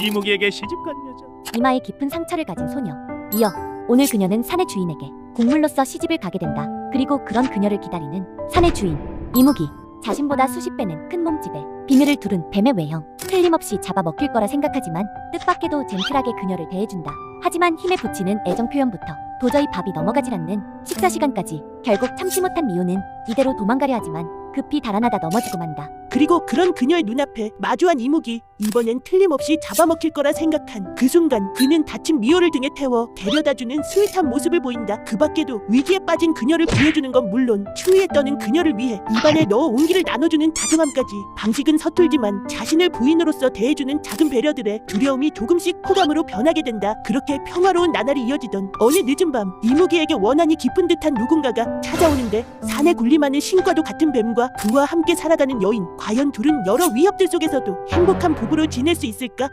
이무기에게 시집간 여자. 이마에 깊은 상처를 가진 소녀. 이어 오늘 그녀는 산의 주인에게 공물로서 시집을 가게 된다. 그리고 그런 그녀를 기다리는 산의 주인 이무기. 자신보다 수십 배는 큰 몸집에 비늘을 두른 뱀의 외형. 틀림없이 잡아먹힐 거라 생각하지만 뜻밖에도 젠틀하게 그녀를 대해준다. 하지만 힘에 부치는 애정 표현부터 도저히 밥이 넘어가질 않는 식사 시간까지 결국 참지 못한 미호는 이대로 도망가려 하지만 급히 달아나다 넘어지고 만다. 그리고 그런 그녀의 눈앞에 마주한 이무기 이번엔 틀림없이 잡아먹힐 거라 생각한 그 순간 그는 다친 미호를 등에 태워 데려다주는 스윗한 모습을 보인다. 그 밖에도 위기에 빠진 그녀를 구해주는 건 물론 추위에 떠는 그녀를 위해 입안에 넣어 온기를 나눠주는 다정함까지 방식은 서툴지만 자신을 부인으로서 대해주는 작은 배려들에 두려움이 조금씩 호감으로 변하게 된다. 그렇게 평화로운 나날이 이어지던 어느 늦은 밤 이무기에게 원한이 깊은 듯한 누군가가 찾아오는데 산에 군림하는 신과도 같은 뱀과 그와 함께 살아가는 여인 과연 둘은 여러 위협들 속에서도 행복한 부부로 지낼 수 있을까?